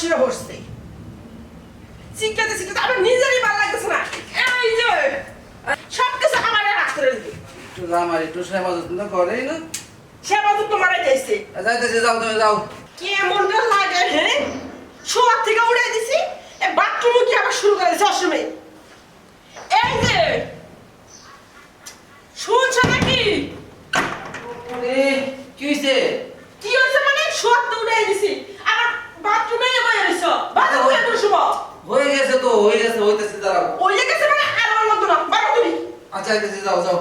শুয়ে বসছে। আমার নিজেরই ভালো লাগতেছে না। এই যে সব কিছু আমার রাখতে দিবি একটু আমার একটু সেবা যত্ন করেই না। সেবা তো তোমার যাইছে যাইতেছে যাও তুমি যাও। কেমন লাগে হ্যাঁ? শোয়ার থেকে উড়াই দিছি এ বাথরুমে কি আবার শুরু করেছে অসময়ে এই যে শুনছো নাকি এ, কি হয়েছে কি হয়েছে মানে শোয়ার তো উড়ে দিছি আবার বাথরুমে বয়ে রইছ বাথরুমে কোন শুভ হয়ে গেছে তো হয়ে গেছে হইতেছে দাঁড়াও ওই যে গেছে মানে আর আমার মতো না বারো তুমি যাও যাও।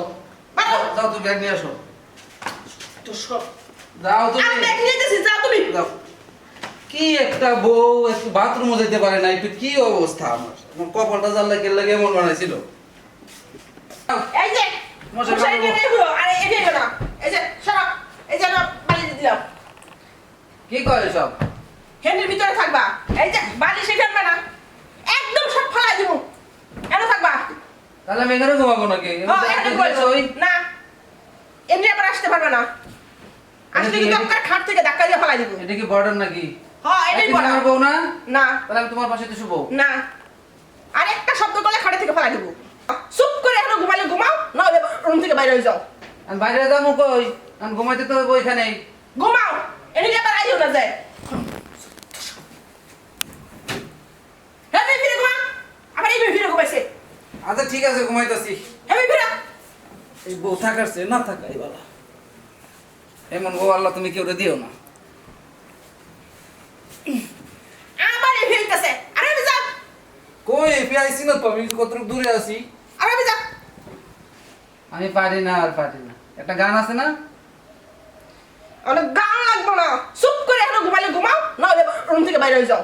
যাও তুমি ব্যাগ নিয়ে আসো। তো সব। যাও আমি তুমি ব্যাগ নিয়ে যেতেছি যাও তুমি। যাও। কি একটা বউ একটু বাথরুমে যেতে পারে না একটু কি অবস্থা আমার? আমার কপালটা জানলে কে লাগে এমন বানাইছিল এই যে মশাই আরে এই না। এই যে সরব এই যে না বালি দিলাম। কি করে সব? হ্যান্ডের ভিতরে থাকবা। এই যে বালি ফেলবে না একদম সব ফালাই দিব এনে থাকবা তাহলে আমি এখানে ঘুমাবো নাকি? না। এমনি আবার আসতে পারবে না। আসলে কিন্তু আপনার খাট থেকে ধাক্কা দিয়ে ফালাই দিব। এটা কি বর্ডার নাকি? হ্যাঁ এটাই আমার বউ না? না। তাহলে আমি তোমার পাশে তো শুবো। না। আর একটা শব্দ করলে খাটে থেকে ফালাই দিব। চুপ করে এখনও ঘুমাইলে ঘুমাও না রুম থেকে বাইরে হয়ে যাও। আমি বাইরে যাব কই? আমি ঘুমাইতে তো হইবো এখানেই। ঘুমাও। এদিকে আবার আইও না যায় হ্যাঁ ফিরে ঘুমা আবার এই ফিরে ঘুমাইছে আচ্ছা ঠিক আছে ঘুমাইতেছি। হ্যাঁ ফিরে এই বউ থাকার চেয়ে না থাকাই বলা এমন বউ আল্লাহ তুমি কেউ দিও না? আরে আমি যাও। কই এপি আইসি না তো আমি কত দূরে আছি? আরে আমি আমি পারি না আর পারি না। একটা গান আছে না? অনেক গান লাগবো না। চুপ করে এখনও ঘুমাইলে ঘুমাও না রুম থেকে বাইরে হয়ে যাও।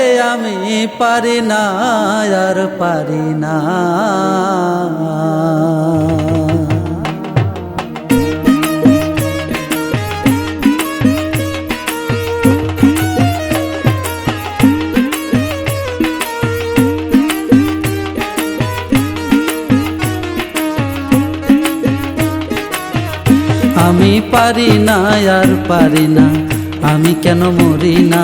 আমি পারি না, আর পারি না। আমি পারি না, আর পারি না। আমি কেন মরি না?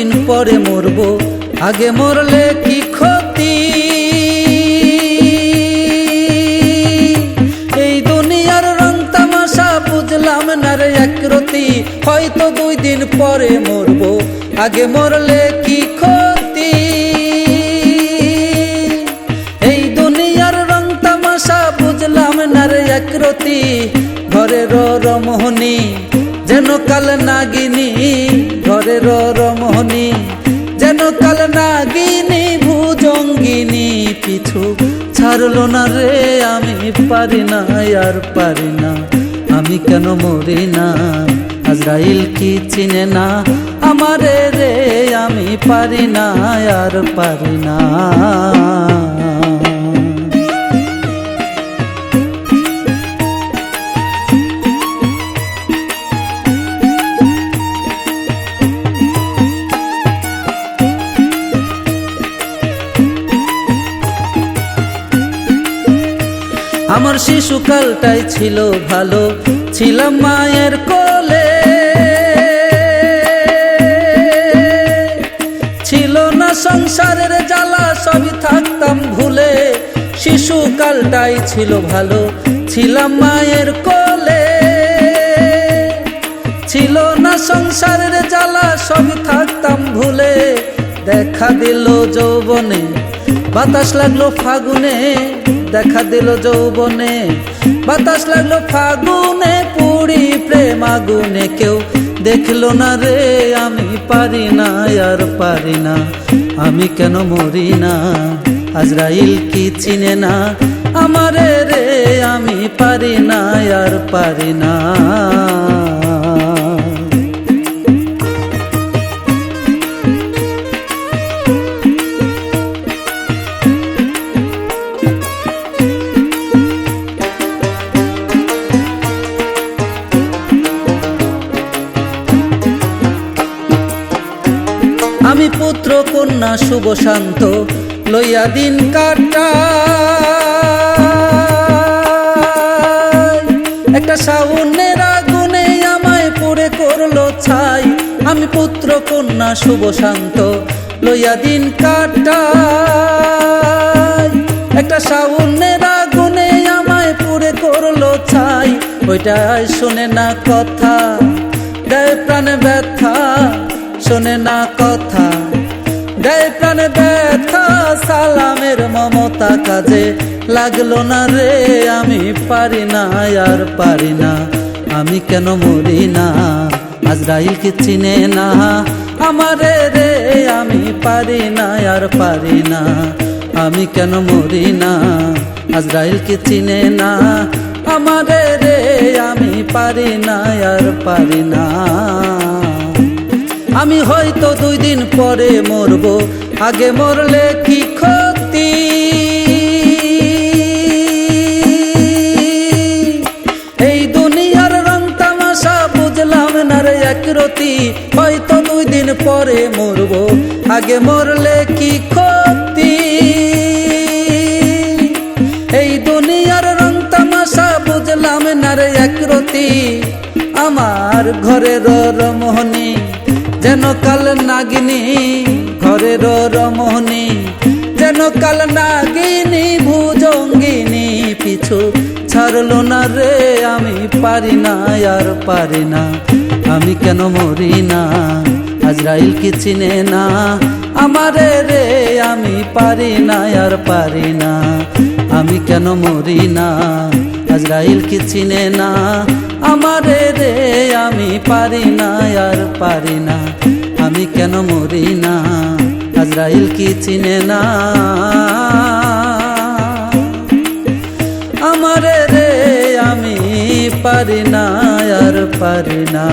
দিন পরে মরব? আগে মরলে কি ক্ষতি? এই দুনিয়ার রং তামাশা বুঝলাম না রে একরতি হয়তো দুই দিন পরে মরব। আগে মরলে কি ক্ষতি? এই দুনিয়ার রং তামাশা বুঝলাম না রে একরতি ঘরের রমহনি, যেন কাল নাগিনী। ঘরের যেন কাল নাগিনী ভুজঙ্গিনী পিছু ছাড়লো না রে? আমি পারি না, আর পারি না। আমি কেন মরি না? আজরাইল কি চিনে না? আমারে রে, আমি পারি না, আর পারি না। শিশুকালটাই ছিল ভালো। ছিলাম মায়ের কোলে। ছিল না সংসারের জ্বালা, সবই থাকতাম ভুলে। শিশুকালটাই ছিল ভালো, ছিলাম মায়ের কোলে। ছিল না সংসারের জ্বালা, সবই থাকতাম ভুলে। দেখা দিল যৌবনে, বাতাস লাগল ফাগুনে। দেখা দিল যৌবনে। বাতাস লাগল ফাগুনে, পুরি প্রেম আগুনে। কেউ দেখল না রে, আমি পারি না, আর পারি না। আমি কেন মরি না? আজরাইল কি চিনে না? আমারে রে, আমি পারি না, আর পারি না। কন্যা শুভ শান্ত লইয়া দিন কাটা একটা সাউনের আগুনে আমায় পড়ে করল ছাই। আমি পুত্র কন্যা শুভ শান্ত লইয়া দিন কাটা একটা সাউনের আগুনে আমায় পুড়ে করল ছাই। ওইটাই শোনে না কথা। দেয় প্রাণে ব্যথা, শোনে না কথা। দেয় প্রাণে ব্যথা, সালামের মমতা কাজে। লাগল না রে, আমি পারি না, আর পারি না। আমি কেন মরি না? আজরাইলকে চিনে না। আমারে রে, আমি পারি না, আর পারি না। আমি কেন মরি না? আজরাইলকে চিনে না। আমারে রে, আমি পারি না, আর পারি না। আমি হয়তো দুই দিন পরে মরব। আগে মরলে কি ক্ষতি? এই দুনিয়ার রং তামাশা বুঝলাম না রে একরতি হয়তো দুই দিন পরে মরব। আগে মরলে কি ক্ষতি? এই দুনিয়ার রং তামাশা বুঝলাম না রে একরতি আমার ঘরের রমহনি যেন কাল নাগিনী, ঘরের রমহনি যেন কাল নাগিনী, ভুজঙ্গিনী, পিছু ছাড়লো না রে, আমি পারি না, আর পারি না। আমি কেন মরি না? আজরাইল কি চিনে না? আমারে রে, আমি পারি না, আর পারি না। আমি কেন মরি না? আজরাইল কি চিনে না? আমারে রে, আমি পারি না, আর পারি না। আমি কেন মরি না? আজরাইল কি চিনে না? আমারে রে, আমি পারি না, আর পারি না।